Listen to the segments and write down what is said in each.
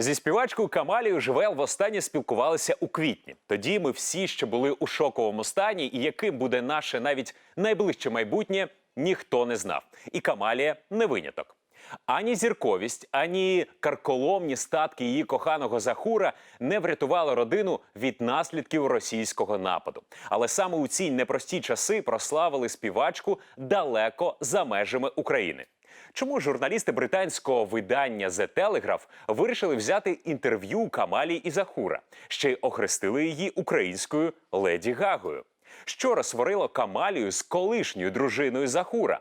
Зі співачкою Камалією Живел востаннє спілкувалися у квітні. Тоді ми всі ще були у шоковому стані, і яким буде наше навіть найближче майбутнє, ніхто не знав. І Камалія не виняток. Ані зірковість, ані карколомні статки її коханого Захура не врятували родину від наслідків російського нападу. Але саме у ці непрості часи прославили співачку далеко за межами України. Чому журналісти британського видання The Telegraph вирішили взяти інтерв'ю Камалі Захура, ще й охрестили її українською леді Гагою? Що розсварило Камалію з колишньою дружиною Захура?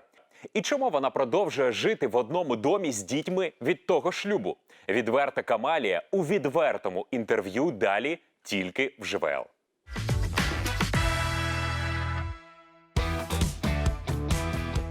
І чому вона продовжує жити в одному домі з дітьми від того шлюбу? Відверта Камалія у відвертому інтерв'ю далі тільки в ЖВЛ.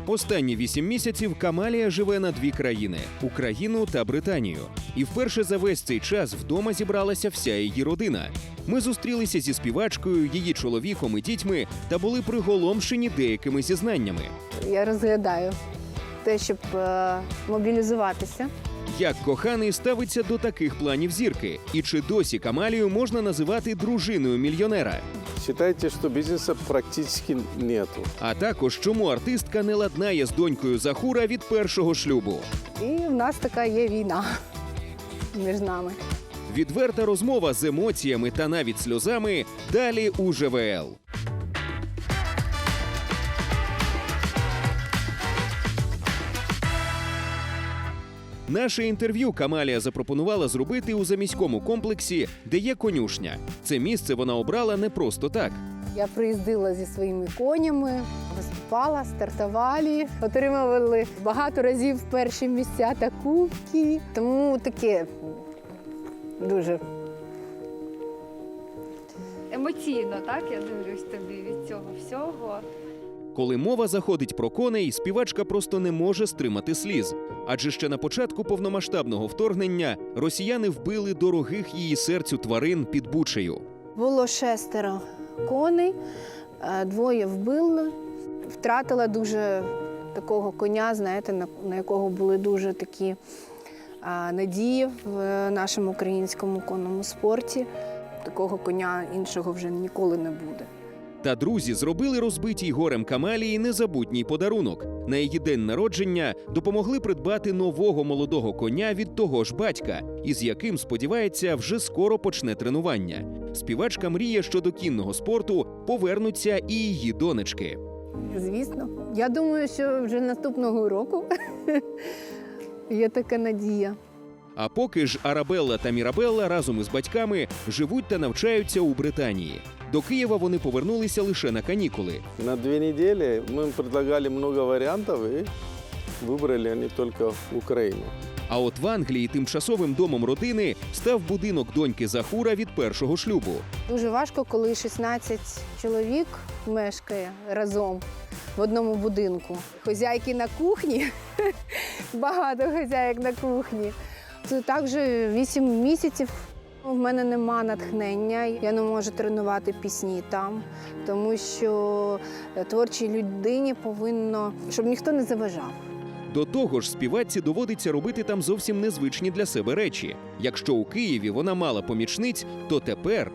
Останні вісім місяців Камалія живе на дві країни Україну та Британію. І вперше за весь цей час вдома зібралася вся її родина. Ми зустрілися зі співачкою, її чоловіком і дітьми та були приголомшені деякими зізнаннями. Я розглядаю те, щоб е, мобілізуватися. Як коханий ставиться до таких планів зірки, і чи досі Камалію можна називати дружиною мільйонера? Считайте, что бизнеса практически нету. А також чому артистка не ладнає з донькою Захура від першого шлюбу? І в нас така є війна між нами. Відверта розмова з емоціями та навіть сльозами далі у ЖВЛ. Наше інтерв'ю Камалія запропонувала зробити у заміському комплексі, де є конюшня. Це місце вона обрала не просто так. Я приїздила зі своїми конями, виступала, стартували, отримували багато разів перші місця та кубки. Тому таке дуже Емоційно, так? Я дивлюсь тобі від цього всього. Коли мова заходить про коней, співачка просто не може стримати сліз. Адже ще на початку повномасштабного вторгнення росіяни вбили дорогих її серцю тварин під Бучею. Було шестеро коней, е, двоє вбили. Втратила дуже такого коня, знаєте, на, якого були дуже такі надії в е, нашому українському конному спорті. Такого коня іншого вже ніколи не буде. Та друзі зробили розбитій горем Камалії незабутній подарунок. На її день народження допомогли придбати нового молодого коня від того ж батька, із яким сподівається вже скоро почне тренування. Співачка мріє, що до кінного спорту повернуться і її донечки. Звісно. Я думаю, що вже наступного року є така надія. А поки ж Арабелла та Мірабелла разом із батьками живуть та навчаються у Британії. До Києва вони повернулися лише на канікули. На две недели мы им предлагали много вариантов и выбрали они только Украину. А от в Англії тимчасовим домом родини став будинок доньки Захура від першого шлюбу. Дуже важко, коли 16 чоловік мешкає разом в одному будинку. Хозяйки на кухні, багато хозяїк на кухні. Також 8 місяців. У мене нема натхнення, я не можу тренувати пісні там, тому що творчій людині повинно, щоб ніхто не заважав. До того ж, співачці доводиться робити там зовсім незвичні для себе речі. Якщо у Києві вона мала помічниць, то тепер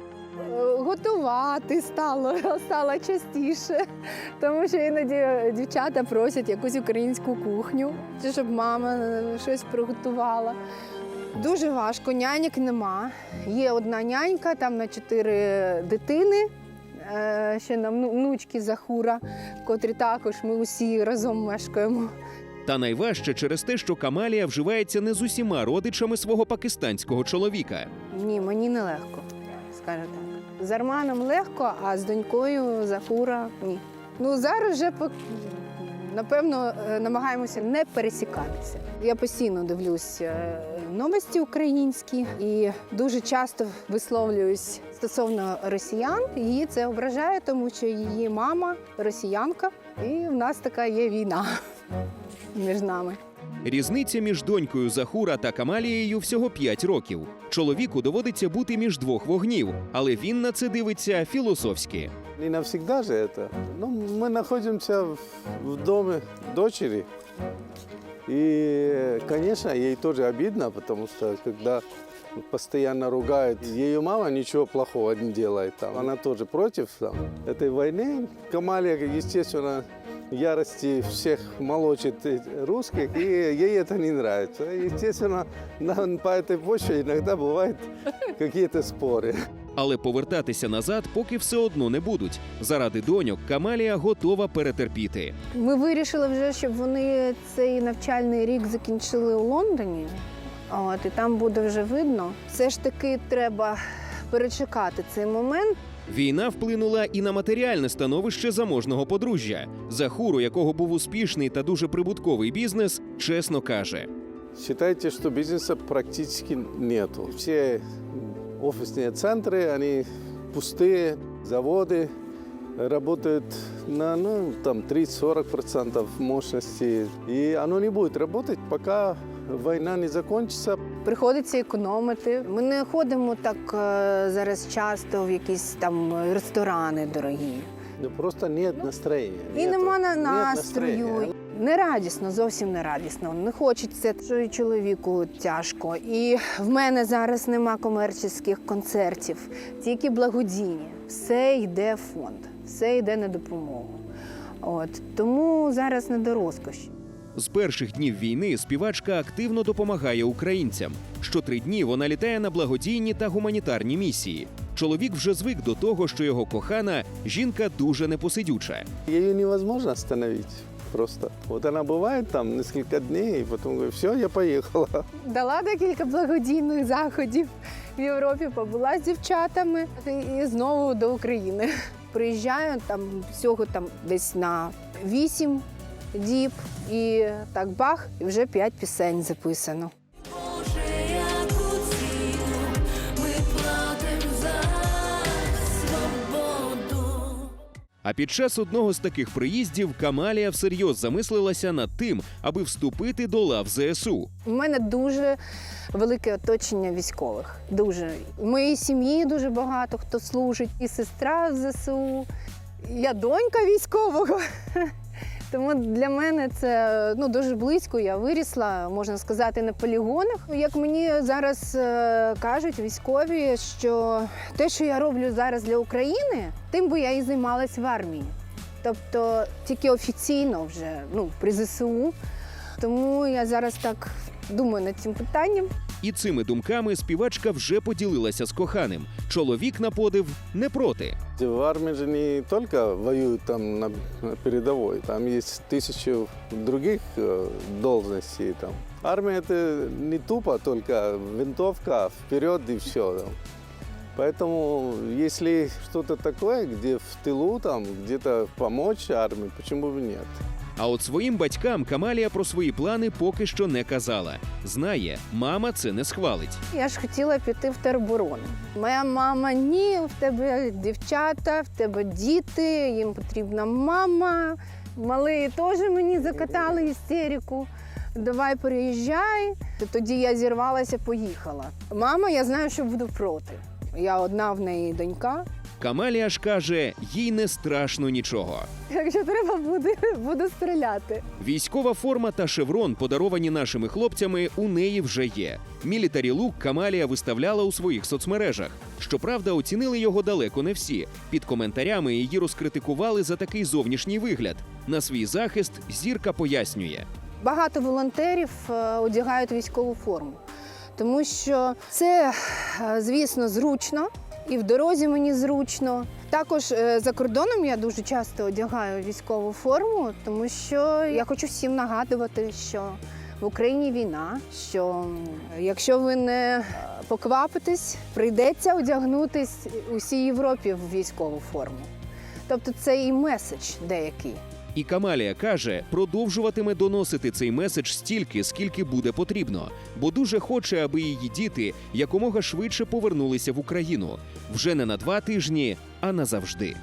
Готувати стало, стало частіше, тому що іноді дівчата просять якусь українську кухню, щоб мама щось приготувала. Дуже важко, няньок нема. Є одна нянька, там на чотири дитини, е, ще на вну- внучки Захура, котрі також ми усі разом мешкаємо. та найважче через те, що Камалія вживається не з усіма родичами свого пакистанського чоловіка. Ні, мені нелегко, скажу так. З Арманом легко, а з донькою Захура ні. Ну зараз вже напевно е, намагаємося не пересікатися. Я постійно дивлюсь е, новості українські і дуже часто висловлююсь стосовно росіян. Її це ображає, тому що її мама росіянка, і в нас така є війна між нами. Різниця між донькою Захура та Камалією всього 5 років. Чоловіку доводиться бути між двох вогнів, але він на це дивиться філософськи. Не навсегда же это. Ну, мы находимся в, доме дочери. И, конечно, ей тоже обидно, потому что когда постоянно ругают, ее мама ничего плохого не делает. Там. Она тоже против там, этой войны. Камалия, естественно, ярости всех молочит русских, и ей это не нравится. Естественно, на- по этой почве иногда бывают какие-то споры. Але повертатися назад поки все одно не будуть. Заради доньок Камалія готова перетерпіти. Ми вирішили вже, щоб вони цей навчальний рік закінчили у Лондоні. От, і там буде вже видно. Все ж таки треба перечекати цей момент. Війна вплинула і на матеріальне становище заможного подружжя. Захуру, якого був успішний та дуже прибутковий бізнес, чесно каже. Считайте, что бизнеса практически нету. Все офисные центры, они пустые, заводы работают на ну, там 30-40% мощности. И оно не будет работать, пока война не закончится. Приходиться економити. Ми не ходимо так е, зараз часто в якісь там ресторани дорогі. Ну, просто нет настроения. І нету. нема на Нет настрою. настроения. Нерадісно, зовсім нерадісно. Не хочеться, що і чоловіку тяжко. І в мене зараз нема комерційних концертів, тільки благодійні. Все йде в фонд, все йде на допомогу. От тому зараз не до розкоші. З перших днів війни співачка активно допомагає українцям. Щотри дні вона літає на благодійні та гуманітарні місії. Чоловік вже звик до того, що його кохана жінка дуже непосидюча. Ее невозможно остановить просто. Вот она бывает там несколько дней, и потом говорит, все, я поехала. Дала декілька благодійних заходів в Європі, побула з дівчатами і знову до України. Приїжджаю там всього там десь на вісім діб, і так бах, і вже п'ять пісень записано. А під час одного з таких приїздів Камалія всерйоз замислилася над тим, аби вступити до лав ЗСУ. У мене дуже велике оточення військових. Дуже в моїй сім'ї дуже багато хто служить, і сестра в ЗСУ, я донька військового. Тому для мене це ну дуже близько. Я вирісла, можна сказати, на полігонах. Як мені зараз е, кажуть військові, що те, що я роблю зараз для України, тим би я і займалась в армії. Тобто тільки офіційно вже ну при ЗСУ. Тому я зараз так думаю над цим питанням. І цими думками співачка вже поділилася з коханим. Чоловік на подив не проти. В армии же не только воюют там на на передовой, там есть тысячи других э, должностей. Там. Армия это не тупо только винтовка, вперед и все. Поэтому, если что-то такое, где в тылу, там, где-то помочь армии, почему бы нет? А от своїм батькам Камалія про свої плани поки що не казала. Знає, мама це не схвалить. Я ж хотіла піти в тероборону. Моя мама ні, в тебе дівчата, в тебе діти, їм потрібна мама. Малий теж мені закатали істерику. Давай переїжджай. Тоді я зірвалася, поїхала. Мама, я знаю, що буду проти. Я одна в неї донька. Камалія ж каже, їй не страшно нічого. Якщо треба буде, буду стріляти. Військова форма та шеврон, подаровані нашими хлопцями, у неї вже є. Мілітарі лук Камалія виставляла у своїх соцмережах. Щоправда, оцінили його далеко не всі. Під коментарями її розкритикували за такий зовнішній вигляд. На свій захист зірка пояснює. Багато волонтерів е, одягають військову форму, тому що це, е, звісно, зручно, і в дорозі мені зручно. Також е, за кордоном я дуже часто одягаю військову форму, тому що я хочу всім нагадувати, що в Україні війна, що якщо ви не е, поквапитесь, прийдеться одягнутись усій Європі в військову форму. Тобто це і меседж деякий. І Камалія каже, продовжуватиме доносити цей меседж стільки, скільки буде потрібно, бо дуже хоче, аби її діти якомога швидше повернулися в Україну вже не на два тижні, а назавжди.